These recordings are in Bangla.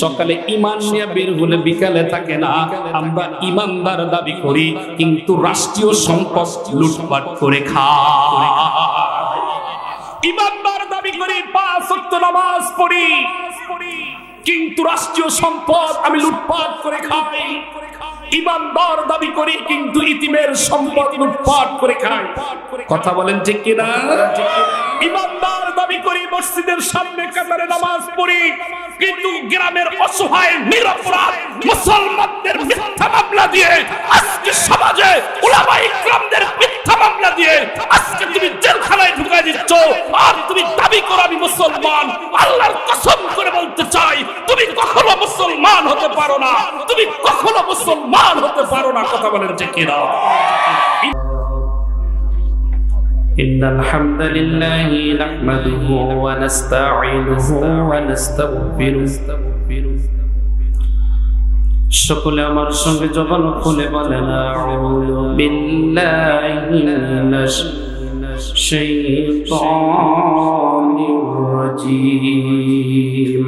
সকালে ইমান নিয়ে বের হলে বিকালে থাকে না। আমরা ইমানদার দাবি করি, কিন্তু রাষ্ট্রীয় সম্পদ লুটপাট করে খা ইমানদার দাবি করি, পাঁচ ওয়াক্ত নামাজ পড়ি, কিন্তু রাষ্ট্রীয় সম্পদ আমি লুটপাট করে খাই। ইমানদার দাবি করি কিন্তু ইতিমের সম্পদ লুটপাট করে খাই কথা বলেন ঠিক কিনা? ইমানদার দাবি করি মসজিদের সামনে কাতারে নামাজ পড়ি, কিন্তু গ্রামের অসহায়, নিরপরাধ মুসলমানদের মিথ্যা মামলা দিয়ে আজকে সমাজে উলামা ইকরামদের মিথ্যা মামলা দিয়ে আজকে তুমি জেলখানায় ঢুকাই দিচ্ছ। আর তুমি দাবি করো, আমি মুসলমান। আল্লাহর কসম করে বলতে চাই, তুমি কখনো মুসলমান হতে পারো না। তুমি কখনো মুসলমান হতে পারো না কথা বলেন যে কিনা إن الحمد لله نحمده ونستعينه ونستغفره সকলে আমার সঙ্গে জবান খুলে বলেন আউযু বিল্লাহি মিনাশ শাইতানির রাজীম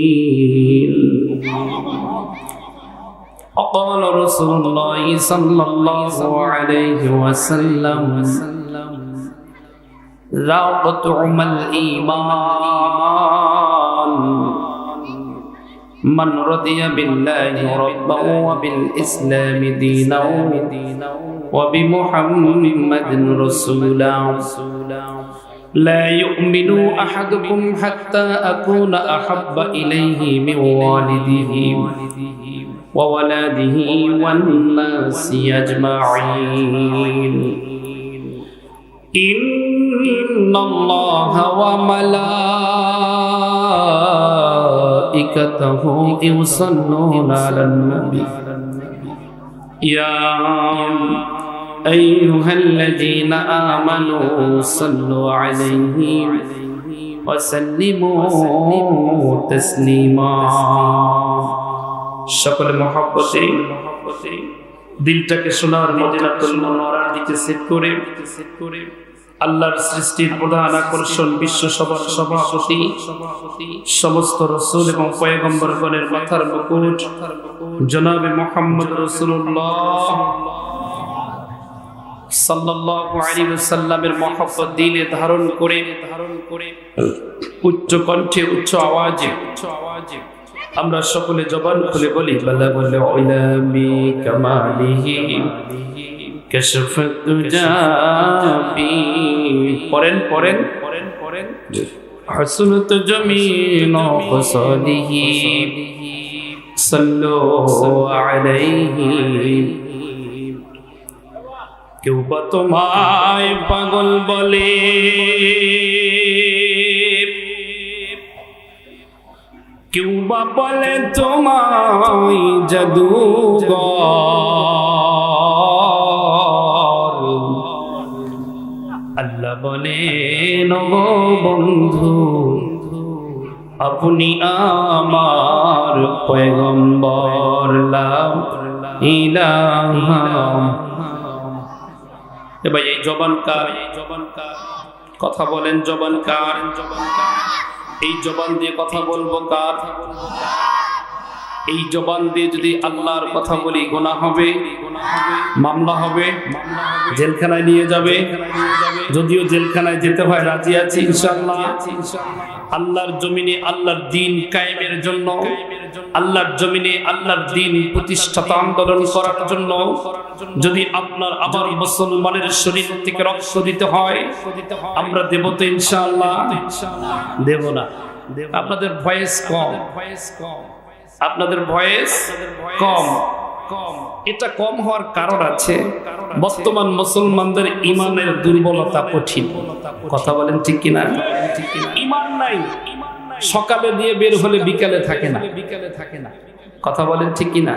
وقال رسول الله صلى الله عليه وسلم ذاق طعم الإيمان. من رضي بالله ربا وبالإسلام دينا وبمحمد رسولا لا يؤمن أحدكم حتى أكون أحب إليه من والده. وولده والناس أجمعين. إن الله وملائكته يصلون على النبي. يا أيها الذين آمنوا صلوا عليه وسلموا تسليما. সকল মহাব্বতে দিলটাকে সোনার মদিনাতুল মুনাওয়ারার দিকে সেট করে আল্লাহর সৃষ্টির প্রধান আকর্ষণ বিশ্ব সভার সভাপতি, সমস্ত রসুল এবং পয়গম্বরগণের মাথার মুকুট। জনাবে মোহাম্মদ রসুল্লাহ সাল্লাল্লাহু আলাইহি ওয়াসাল্লামের মহব্বত ধারণ করে ধারণ করে উচ্চ কণ্ঠে উচ্চ আওয়াজে উচ্চ আওয়াজে আমরা সকলে জবান খুলে বলি বালা বলে ওলামি কামালিহি কাশফাত দুজাবি পড়েন পড়েন পড়েন পড়েন حسنت جميل خصاله صلوا عليه কেউ বা তোমায় পাগল বলে কেউ বা বলে তোমায় জাদুঘর। আল্লাহ বলে নব বন্ধু, আপনি আমার পয়গম্বর লাভ ইলাহা এবার এই জবান কার কথা বলেন জবান কার জবান কার এই জবান দিয়ে কথা বলব কার? এই জবান দিয়ে যদি আল্লাহর কথা বলি গোনা হবে, মামলা হবে, জেলখানায় নিয়ে যাবে। যদিও জেলখানায় যেতে হয়, রাজি আছি ইনশাআল্লাহ। আল্লাহর জমিনে আল্লাহর দিন কায়েমের জন্য, আল্লাহর জমিনে আল্লাহর দিন প্রতিষ্ঠাত আন্দোলন করার জন্য, যদি আপনার আবার মুসলমানের শরীর থেকে রক্ত দিতে হয়, আমরা দেব তো ইনশাআল্লাহ। দেব না। আপনাদের ভয়েস কম ভয়েস কম। আপনাদের ভয়েস কম। কম। এটা কম হওয়ার কারণ আছে। বর্তমান মুসলমানদের ইমানের দুর্বলতা কঠিন। কথা বলেন ঠিক কিনা? ইমান নাই। সকালে দিয়ে বের হলে বিকালে থাকে না। বিকালে থাকে না। কথা বলেন ঠিক কিনা?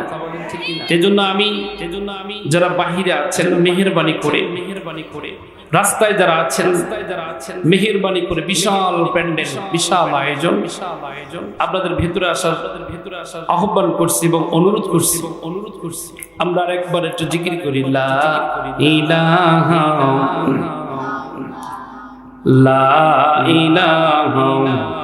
এজন্য আমি এজন্য আমি যারা বাহিরে আছেন মেহেরবানি করে মেহেরবানি করে রাস্তায় যারা আছেন যারা আছেন মেহেরবানি করে বিশাল প্যান্ডেল বিশাল আয়োজন বিশাল আয়োজন আপনাদের ভেতরে আসার ভেতরে আসার আহ্বান করছি এবং অনুরোধ করছি এবং অনুরোধ করছি। আমরা আরেকবার একটু জিকির করি লা ইলাহা লা ইলাহা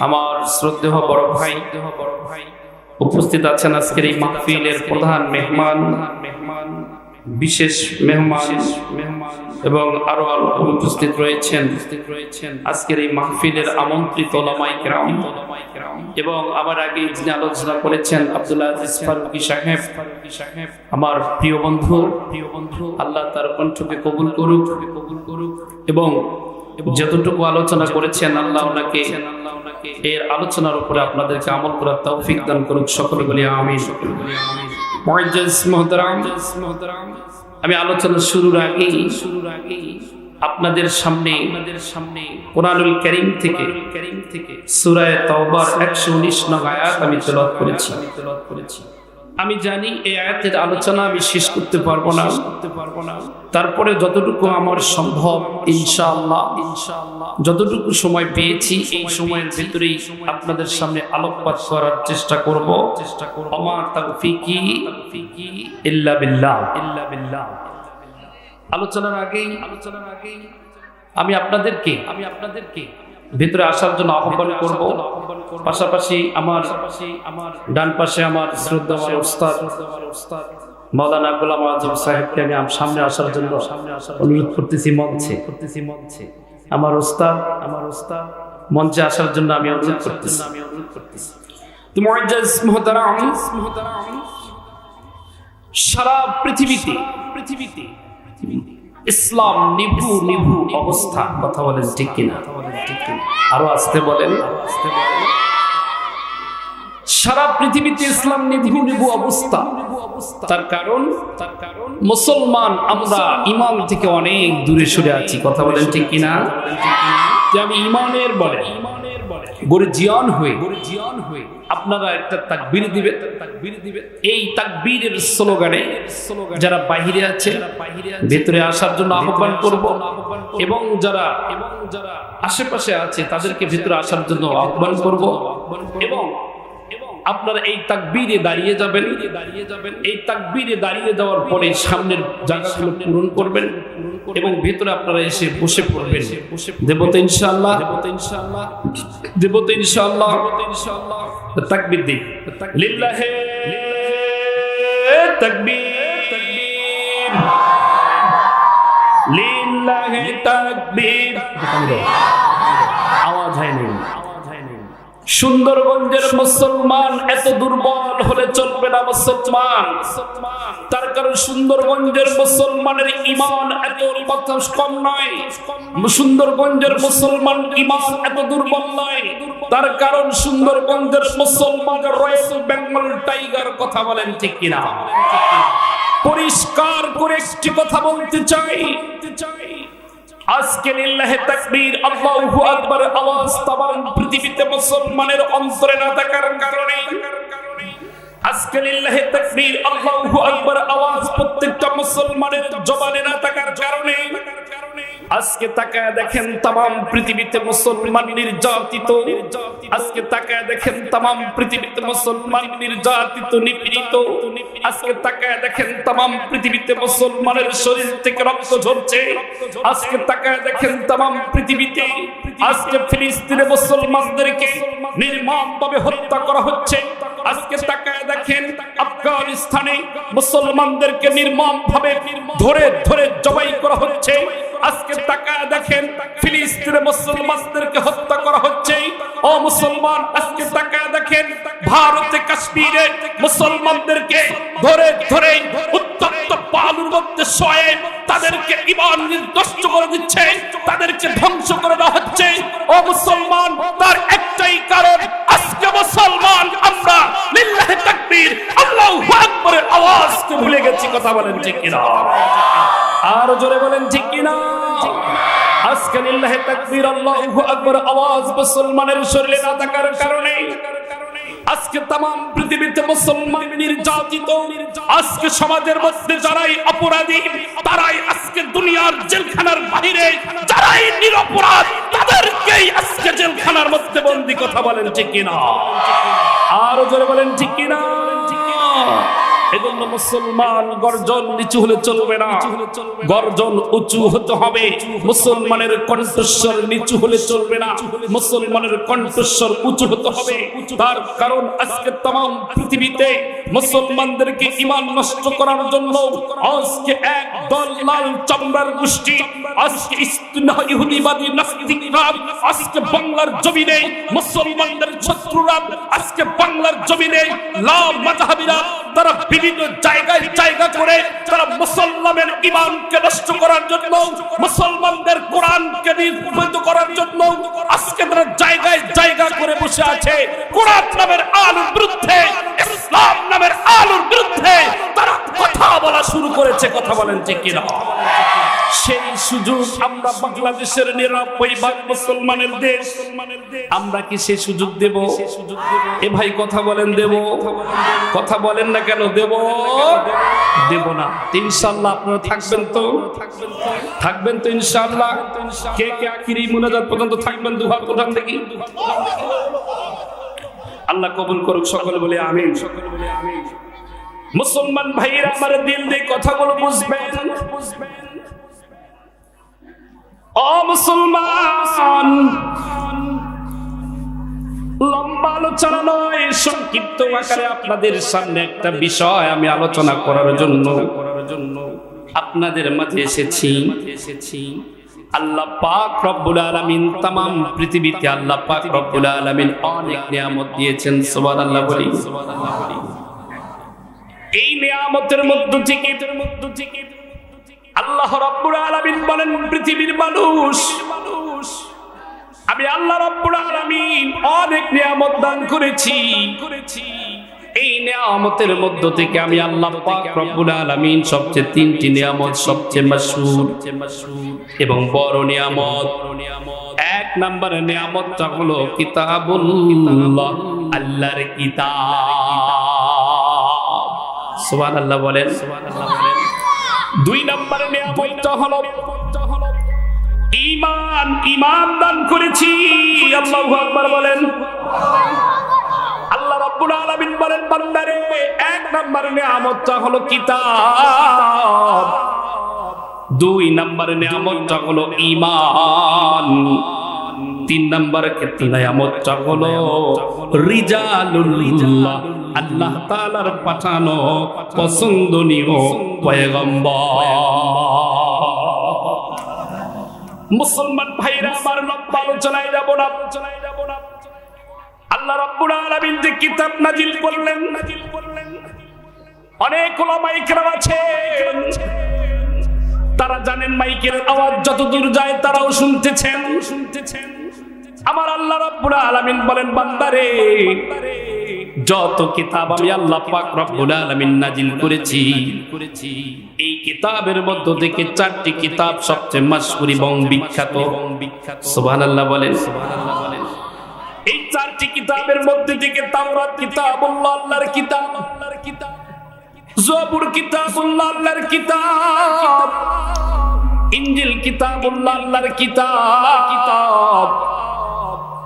আমার শ্রদ্ধেয় বড় ভাই বড় ভাই উপস্থিত আছেন আজকের এই মাহফিলের প্রধান মেহমান মেহমান বিশেষ মেহমান মেহমান এবং আরও উপস্থিত রয়েছেন রয়েছেন আজকের এই মাহফিলের আমন্ত্রিত এবং আমার আগে যিনি আলোচনা করেছেন আব্দুল্লাহ আজিজ ফারুকি সাহেব সাহেব আমার প্রিয় বন্ধু প্রিয় বন্ধু আল্লাহ তার কণ্ঠকে কবুল করুক কবুল করুক এবং যতটুকু আলোচনা করেছেন আল্লাহ ওনাকে এর আলোচনার উপরে আপনাদেরকে আমল করার তৌফিক দান করুক। সকলে বলি আমিন। সকলে বলি আমিন আমি আলোচনা শুরুর আগে শুরুর আগে আপনাদের সামনে আপনাদের সামনে কোরআনুল কারীম থেকে কারীম থেকে সূরা তাওবার 119 নং আয়াত আমি তেলাওয়াত করেছি আমি তেলাওয়াত করেছি। আমি জানি এই আয়াতের আলোচনা আমি শেষ করতে পারব না। করতে পারব না। তারপরে যতটুকু আমার সম্ভব ইনশাআল্লাহ। ইনশাআল্লাহ। যতটুকু সময় পেয়েছি এই সময়ের ভিতরেই আপনাদের সামনে আলোকপাত করার চেষ্টা করব। চেষ্টা করব। আমার তাওফিকি ইল্লা বিল্লাহ। ইল্লা বিল্লাহ। আলোচনার আগেই আলোচনার আগেই আমি আপনাদেরকে আমি আপনাদেরকে ভিতরে আসার জন্য আহ্বান করব। পাশাপাশি আমার ডান পাশে আমার শ্রদ্ধা মৌলানা গোলাম আজম সাহেবকে আমি সামনে আসার জন্য অনুরোধ করতেছি মঞ্চে। করতেছি মঞ্চে আমার ওস্তাদ আমার ওস্তাদ মঞ্চে আসার জন্য আমি অনুরোধ করতেছি। আমি অনুরোধ করতেছি সারা পৃথিবীতে পৃথিবীতে ইসলাম নিভু নিভু অবস্থা কথা বলেন ঠিক কিনা? আরও আসতে বলেন। সারা পৃথিবীতে ইসলাম নিভু নিভু অবস্থা। তার কারণ তার কারণ মুসলমান আমরা ইমান থেকে অনেক দূরে সরে আছি। কথা বলেন ঠিক কিনা? যে আমি ইমানের বলে। ইমানের গড়ে হয়ে গড়ে জিয়ান হয়ে আপনারা একটা তাকবীর দিবেন। তাকবীর দিবেন এই তাকবীরের স্লোগানে যারা বাহিরে আছে ভেতরে আসার জন্য আহ্বান করব এবং যারা এবং যারা আশেপাশে আছে তাদেরকে ভেতরে আসার জন্য আহ্বান করব। এবং আপনারা এই তাকবীরে দাঁড়িয়ে যাবেন। দাঁড়িয়ে যাবেন এই তাকবীরে দাঁড়িয়ে যাওয়ার পরে সামনের জায়গাগুলো পূরণ করবেন এবং ভেতরে আপনারা এসে বসে পড়বেন। দেবতা ইনশাআল্লাহ দেবতা ইনশাআল্লাহ দেবতা ইনশাআল্লাহ ইনশাআল্লাহ তাকবীর দিই লিল্লাহে তাকবীর। তাকবীর লিল্লাহে তাকবীর। আওয়াজ হয় নাই সুন্দরগঞ্জের মুসলমান এত দুর্বল হলে চলবে না মুসলমান। তার কারণ সুন্দরগঞ্জের মুসলমানের ইমান এত কম নয়। সুন্দরগঞ্জের মুসলমান ইমান এত দুর্বল নয়। তার কারণ সুন্দরগঞ্জের মুসলমান রয়েল বেঙ্গল টাইগার, কথা বলেন ঠিক কিনা? পরিষ্কার করে একটি কথা বলতে চাই। আজকে লিল্লাহে তাকবীর, আল্লাহু আকবার, আওয়াজ তামাম পৃথিবীতে মুসলমানের অন্তরে না থাকার কারণে। আজকে লিল্লাহে তাকবীর, আল্লাহু আকবার, আওয়াজ প্রত্যেকটা মুসলমানের আজকে তাকায় দেখেন তামাম পৃথিবীতে মুসলমান নির্যাতিত। আজকে তাকায় দেখেন তামাম পৃথিবীতে মুসলমান নির্যাতিত, নিপীড়িত। আজকে তাকায় দেখেন তামাম পৃথিবীতে মুসলমানের শরীর থেকে রক্ত ঝরছে। আজকে তাকায় দেখেন তামাম পৃথিবীতে আজকে ফিলিস্তিনে মুসলমানদেরকে নির্মম ভাবে হত্যা করা হচ্ছে। আজকে তাকায় দেখেন আফগানিস্তানে মুসলমানদেরকে নির্মম ভাবে ধরে ধরে জবাই করা হচ্ছে। আজকে তাকায় দেখেন ফিলিস্তিনে মুসলমানদেরকে হত্যা করা হচ্ছে। ও মুসলমান, আজকে তাকায় দেখেন ভারতে, কাশ্মীরে মুসলমানদেরকে ধরে ধরে উত্তপ্ত পালুর মধ্যে শয়ে তাদেরকে ইমান নষ্ট করে দিচ্ছে, তাদেরকে ধ্বংস করে দেওয়া হচ্ছে। ও মুসলমান, তার একটাই কারণ, আজকে মুসলমান আমরা লিল্লাহি তাকবীর, আল্লাহু আকবারের আওয়াজকে ভুলে গেছি, কথা বলেন ঠিক কিনা? আর জোরে বলেন, ঠিক কিনা? আজকে তাকবীর, আল্লাহু আকবার, আওয়াজ মুসলমানের শরীরে না থাকার কারণে আজকে তাম পৃথিবীতে মুসলমান নির্যাতিত, আজকে সমাজের মধ্যে যারাই অপরাধী, তারাই আজকে দুনিয়ার জেলখানার বাইরে যারাই নিরপরাধ, তাদেরকেই আজকে জেলখানার মধ্যে বন্দি কথা বলেন, ঠিক কিনা? আরও জোরে বলেন, ঠিক কিনা? এজন্য মুসলমান গর্জন নিচু হলে চলবে না। গর্জন উঁচু হতে হবে মুসলমানের কণ্ঠস্বর নিচু হলে চলবে না মুসলমানের কণ্ঠস্বর উঁচু হতে হবে তার কারণ আজকে तमाम পৃথিবীতে মুসলমানদেরকে ঈমান নষ্ট করার জন্য আজকে এক দল লাল চামড়ার গোষ্ঠী আজকে ইস্তিনা ইহুদিবাদী নাস্তিকরা আজকে বাংলার জমিনে মুসলমানদের শত্রুরা আজকে বাংলার জমিনে লাভ মাযহাবিরা তারা বিভিন্ন জায়গায় জায়গা করে তারা মুসলমানের ইমানকে নষ্ট করার জন্য, মুসলমানদের কোরআনকে নির্মিত করার জন্য আজকে তারা জায়গায় জায়গা করে বসে আছে। কোরআন নামের আলুর বিরুদ্ধে, ইসলাম নামের আলুর বিরুদ্ধে তারা কথা বলা শুরু করেছে। কথা বলেন ঠিক কিনা? সেই সুযোগ আমরা বাংলাদেশের নিরাপয় ভাগ মুসলমানের দেশ। আমরা কি সেই সুযোগ দেব? এ ভাই কথা বলেন দেব। কথা বলেন না কেন দেব? দেব না। ইনশাল্লাহ আপনারা থাকবেন তো? থাকবেন তো ইনশাল্লাহ কে কে আখিরি মুনাজাত পর্যন্ত থাকবেন দুহাত উঠান দেখি আল্লাহ কবুল করুক, সকলে বলে আমিন। সকলে বলে আমিন মুসলমান ভাইরা আমার দিল দিয়ে কথাগুলো বুঝবেন বুঝবেন? ও মুসলমান, লম্বা আলোচনা সংক্ষিপ্ত আকারে আপনাদের সামনে একটা বিষয় আমি আলোচনা করার জন্য করার জন্য আপনাদের মাঝে এসেছি এসেছি আল্লাহ পাক রব্বুল আলামিন तमाम পৃথিবীতে আল্লাহ পাক রব্বুল আলামিন অনেক নিয়ামত দিয়েছেন সুবহানাল্লাহ বলি সুবহানাল্লাহ বলি এই নিয়ামতের মধ্য থেকে মধ্য থেকে আল্লাহ রাব্বুল আলামিন বলেন পৃথিবীর মানুষ মানুষ আমি আল্লাহ রাব্বুল আলামিন অনেক নিয়ামত দান করেছি। এই নিয়ামতের মধ্য থেকে আমি আল্লাহ পাক রব্বুল আলামিন সবচেয়ে তিনটি নিয়ামত, সবচেয়ে মাশহুর এবং বড় নিয়ামত। এক নম্বরের নিয়ামতটা হলো কিতাবুল্লাহ, আল্লাহর কিতাব। সুবহানাল্লাহ বলেন। সুবহানাল্লাহ বলেন দুই নম্বরের নিয়ামতটা হলো ঈমান ঈমান দান করেছি। আল্লাহু আকবার বলেন। আল্লাহ রাব্বুল আলামিন বলেন, বান্দারে, এক নম্বর নিয়ামতটা হলো কিতাব। দুই নম্বর নিয়ামতটা হলো ঈমান। তিন নম্বর ক্ষেত্রে নিয়ামতটা হলো রিজালুল্লাহ আল্লাহ তাআলার পাঠানো পছন্দনীয় পয়গম্বর। মুসলমান ভাইরা, আমার লম্বা আলোচনায় যাব না আলোচনায় যাব না। আল্লাহ রাব্বুল আলামিন যে কিতাব নাজিল করলেন নাজিল করলেন অনেক ওলামায়ে কেরাম আছেন তারা জানেন মাইকের আওয়াজ যত দূর যায় তারাও শুনতেছেন শুনতেছেন। আমার আল্লাহ রাব্বুল আলামিন বলেন, বান্দারে যত কিতাব আমি আল্লাহ পাক রব্বুল আলামিন নাজিল করেছি, এই কিতাবের মধ্য থেকে চারটি কিতাব সবচেয়ে মাশহুর এবং বিখ্যাত। সুবহানাল্লাহ বলেন। সুবহানাল্লাহ বলেন এই চারটি কিতাবের মধ্যে থেকে তাওরাত কিতাবুল্লাহ আল্লাহর কিতাব আল্লাহর কিতাব জবুর কিতাবুল্লাহ আল্লাহর কিতাব, ইনজিল কিতাব আল্লাহর কিতাব কিতাব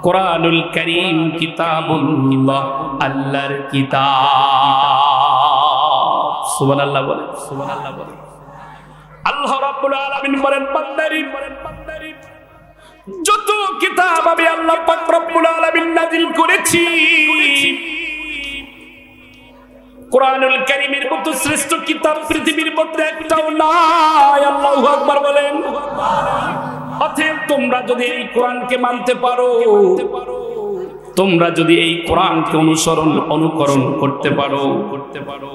কোরআনুল করিম কিতাবুল্লাহ, আল্লাহর কিতাব। সুবহানাল্লাহ বলে সুবহানাল্লাহ বলে। আল্লাহ রাব্বুল আলামিন বলেন, বান্দারি যত কিতাব আমি আল্লাহ পাক রব্বুল আলামিন নাজিল করেছি কোরআনুল কারীমের মতো শ্রেষ্ঠ কিতাব পৃথিবীর মধ্যে একটাও নাই। আল্লাহু আকবার বলেন। অতএব তোমরা যদি এই কোরআনকে মানতে পারো তোমরা যদি এই কোরআনকে অনুসরণ, অনুকরণ করতে পারো করতে পারো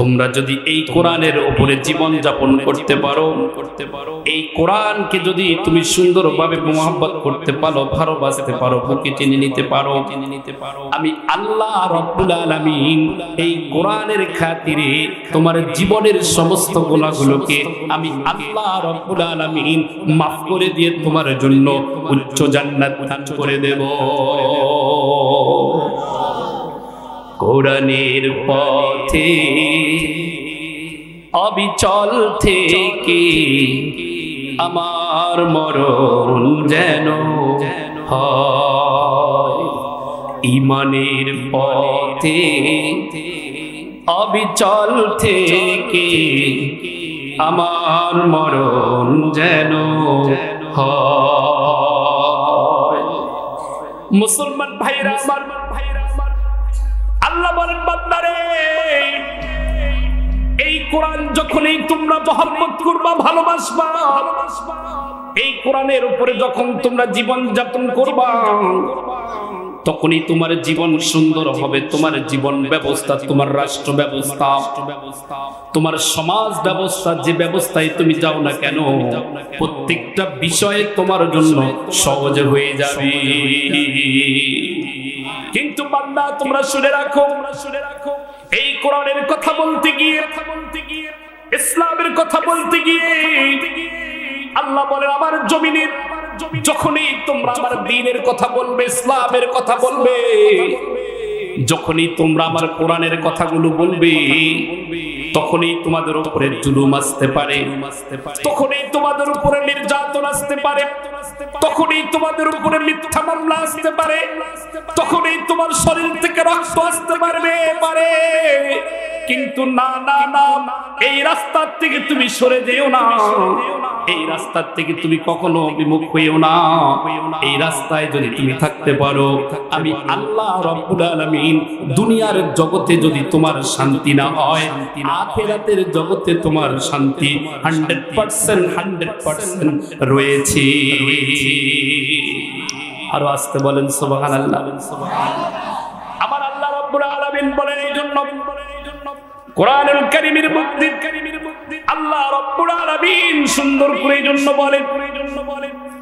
তোমরা যদি এই কোরআনের উপরে জীবন যাপন করতে পারো করতে পারো এই কোরআনকে যদি তুমি সুন্দরভাবে মোহাব্বত করতে পারো, ভালোবাসতে পারো, বুকে টেনে নিতে পারো টেনে নিতে পারো আমি আল্লাহ রব্বুল আলামিন এই কোরআনের খাতিরে তোমার জীবনের সমস্ত গুণাগুলোকে আমি আল্লাহ রব্বুল আলামিন মাফ করে দিয়ে তোমার জন্য উচ্চ জান্নাত করে দেব। কোরআনের পথে অবিচল থেকে আমার মরণ যেন ইমানের পথে অবিচল থেকে আমার মরণ যেন মুসলমান ভাইরা, আমার এই কোরআন যখনই তোমরা মহব্বত করবা, ভালোবাসবা, এই কোরআনের উপরে যখন তোমরা জীবন যাপন করবা, তখনই তোমার জীবন সুন্দর হবে, তোমার জীবন ব্যবস্থা, তোমার রাষ্ট্র ব্যবস্থা, তোমার সমাজ ব্যবস্থা, যে ব্যবস্থায় তুমি যাও না কেন, প্রত্যেকটা বিষয়ে তোমার জন্য সহজ হয়ে যাবে। কিন্তু বান্দা, তোমরা শুনে রাখো, তোমরা শুনে রাখো। এই কোরআনের কথা বলতে গিয়ে, কথা বলতে গিয়ে, ইসলামের কথা বলতে গিয়ে, আল্লাহ বলে আমার জমিনের যখনই তোমরা আমার দিনের কথা বলবে, ইসলামের কথা বলবে, যখনই তোমরা আমার কোরআনের কথাগুলো বলবে তখনই তোমাদের উপরে জুলুম আসতে পারে। তখনই তোমাদের উপরে নির্যাতন আসতে পারে। তখনই তোমাদের উপরে মিথ্যা মামলা আসতে পারে। তখনই তোমার শরীর থেকে রক্ত আসতে পারবে, পারে। কিন্তু না না না, এই রাস্তার থেকে তুমি সরে যেও না। এই রাস্তার থেকে তুমি কখনো বিমুখ হইও না। এই রাস্তায় যদি তুমি থাকতে পারো, আমি আল্লাহ রব্বুল আলামিন দুনিয়ার জগতে যদি তোমার শান্তি না হয় আখেরাতের জগতে তোমার শান্তি হান্ড্রেড পার্সেন্ট হান্ড্রেড পার্সেন্ট রয়েছে। আরও আসতে বলেন সোবাহান আল্লাহ আমার আল্লাহ রব্বুল আলামিন বলেন এই জন্য, কোরআনুল কারীমের মধ্যে আল্লাহ রব্বুল আলামিন সুন্দর করে এই জন্য বলেন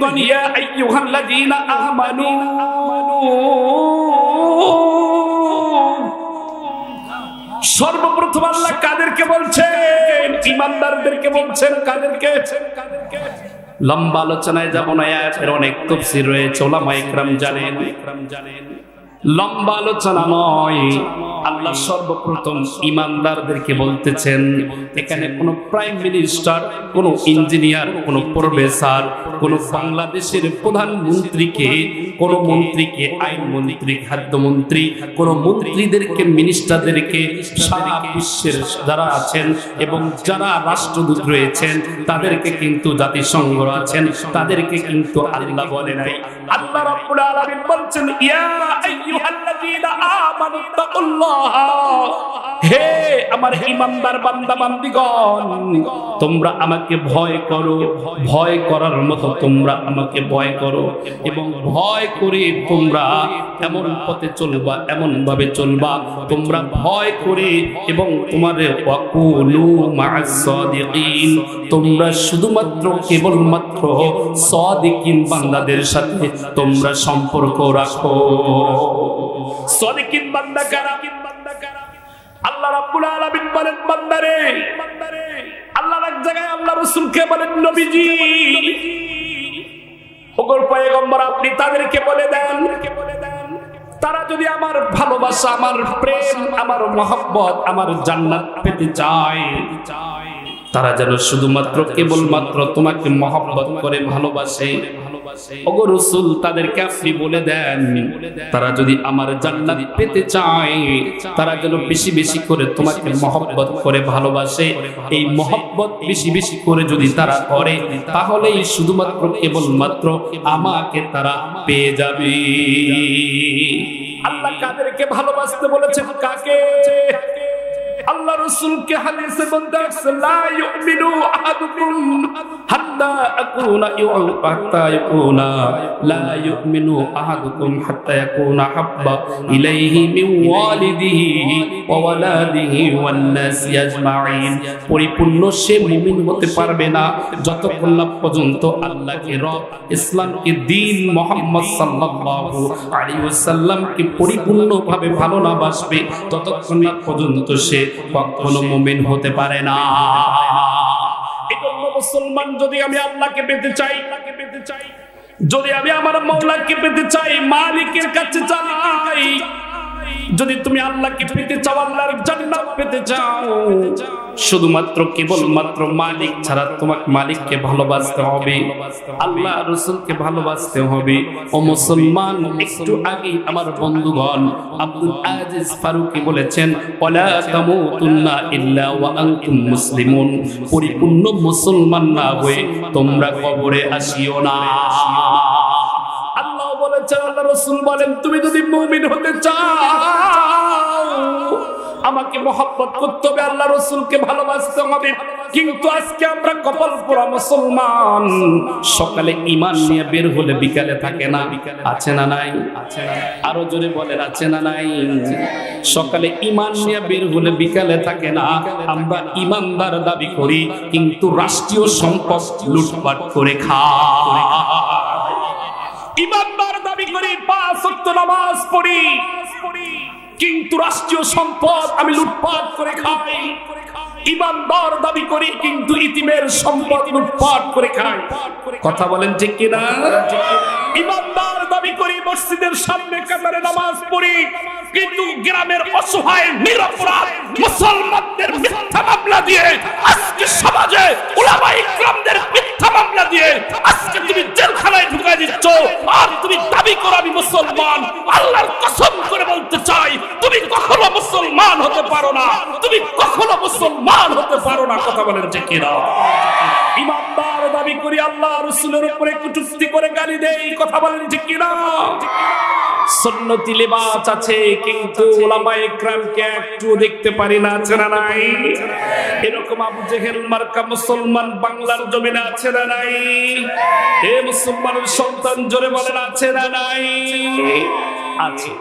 মুমিনগণ ইয়া আইয়ুহাল্লাযীনা আমানু সর্বপ্রথম আল্লাহ কাদেরকে বলছেন? ইমানদারদেরকে বলছেন কাদেরকে? লম্বা আলোচনায় যাব না, এর অনেক তফসির রয়েছে ওলামা ইকরাম জানেন। লম্বা আলোচনা নয়। আল্লাহ সর্বপ্রথম ইমানদারদেরকে বলতেছেন, এখানে কোনো প্রাইম মিনিস্টার, কোনো ইঞ্জিনিয়ার, কোনো প্রফেসর, কোনো বাংলাদেশের প্রধানমন্ত্রীকে কোনো মন্ত্রীকে আইনমন্ত্রী খাদ্যমন্ত্রী, কোনো মন্ত্রীদেরকে মিনিস্টারদেরকে সারা বিশ্বের যারা আছেন এবং যারা রাষ্ট্রদূত রয়েছেন, তাদেরকে কিন্তু জাতিসংঘ আছেন, তাদেরকে কিন্তু আল্লাহ বলে নাই। আল্লাহ রাব্বুল আলামিন বলছেন, ইয়া আইয়ুহাল্লাযীনা আমানু তাকুল্লাহ, হে আমার ইমানদার বান্দা বান্দিগণ তোমরা আমাকে ভয় করো, ভয় করার মতো তোমরা আমাকে ভয় করো এবং ভয় করে তোমরা। এমন পথে চলবা এমন ভাবে চলবা। তোমরা ভয় করে এবং সাদিকিন। তোমরা শুধুমাত্র, কেবলমাত্র সাদিকিন বান্দাদের সাথে তোমরা সম্পর্ক রাখো। সাদিকিন বান্দা কারা? আল্লাহ রাব্বুল আলামিন বলেন, বান্দারে আল্লাহ এক জায়গায় আল্লাহ রাসূলকে বলেন, নবীজি। আপনি তাদেরকে বলে দেন। তারা যদি আমার ভালোবাসা, আমার প্রেম, আমার মহব্বত, আমার জান্নাত পেতে চায়, তারা যেন শুধুমাত্র কেবলমাত্র তোমাকে মহব্বত করে, ভালোবাসে। তারা যদি আমার জান্নাত পেতে চায়, তারা যেন বেশি বেশি করে তোমাকে মহব্বত করে ভালোবাসে। এই মহব্বত বেশি বেশি করে যদি তারা করে, তাহলেই শুধুমাত্র কেবলমাত্র আমাকে তারা পেয়ে যাবে। আল্লাহ কাদেরকে ভালোবাসতে বলেছেন কাকে? আল্লাহ রসুলকে হাদিসে বলতে লা ইউমিনু আহাদুকুম পরিপূর্ণ সে মুমিন হতে পারবে না যতক্ষণ না পর্যন্ত আল্লাহকে রব, ইসলামকে দিন মোহাম্মদ সাল্লাল্লাহু আলাইহি ওয়াসাল্লামকে পরিপূর্ণভাবে ভালো না বাসবে, ততক্ষণ না পর্যন্ত সে কখনো মুমিন হতে পারে না। মুসলমান যদি আমি আল্লাহকে পেতে চাই পেতে চাই, যদি আমি আমার মৌলাকে পেতে চাই, মালিকের কাছে চাই, যদি তুমি আল্লাহকে পেতে চাও, আল্লাহর জান্নাত পেতে চাও শুধুমাত্র কেবলমাত্র মালিক ছাড়া তোমাকে মালিককে ভালোবাসতে হবে। আল্লাহ রসুলকে ভালোবাসতে হবে। ও মুসলমান, একটু আগে আমার বন্ধুগণ আব্দুল আজিজ ফারুকি বলেছেন, ওয়ালা তামুতুন্না ইল্লা ওয়া আনতুম মুসলিমুন। পরিপূর্ণ মুসলমান না হয়ে তোমরা কবরে আসিও না। আল্লাহ বলেছেন, আল্লাহ রসুল বলেন, তুমি যদি মুমিন হতে চাও আমাকে মহব্বত করতে হবে, আল্লাহ রসুলকে ভালোবাসতে হবে। কিন্তু আজকে আমরা কপাল মুসলমান। সকালে ইমান নিয়ে বের হলে বিকালে থাকে না। আছে না নাই? আছে না আরও জোরে বলেন, আছে না নাই? সকালে ইমান নিয়ে বের হলে বিকালে থাকে না। আমরা ইমানদার দাবি করি, কিন্তু রাষ্ট্রীয় সম্পদ লুটপাট করে খাই। ইমানদার দাবি করি, পাঁচ নামাজ পড়ি। কিন্তু রাষ্ট্রীয় সম্পদ আমি লুটপাট করে খাই। ইমানদার দাবি করি, কিন্তু ইতিমের সম্পদ লুটপাট করে খাই। কথা বলেন ঠিক কিনা? ইমানদার দাবি করি, মসজিদের সামনে কাতারে নামাজ পড়ি, কিন্তু গ্রামের অসহায়, নিরপরাধ মুসলমানদের মিথ্যা মামলা দিয়ে আজকে সমাজে ওলামা ইকরামদের মিথ্যা মামলা দিয়ে আজকে তুমি জেলখানায় ঢুকাই দিচ্ছ, আর তুমি দাবি করো আমি মুসলমান, আল্লাহর কসম করে বলতে চাই, তুমি কখনো মুসলমান হতে পারো না। তুমি কখনো মুসলমান হতে পারো না, কথা বলেন ঠিক কিনা? ইমানদার দাবি করি, আল্লাহ রসুলের উপরে কুটুক্তি করে গালি দেই কথা বলেন ঠিক কিনা? লিবাস আছে, কিন্তু ওলামা একটু দেখতে পারি না, আছে না নাই? এরকম আবু জেহেল মার্কা মুসলমান বাংলার জমিনে আছে না নাই? এ মুসলমানের সন্তান জোরে বলেন, আছে না নাই? আছে।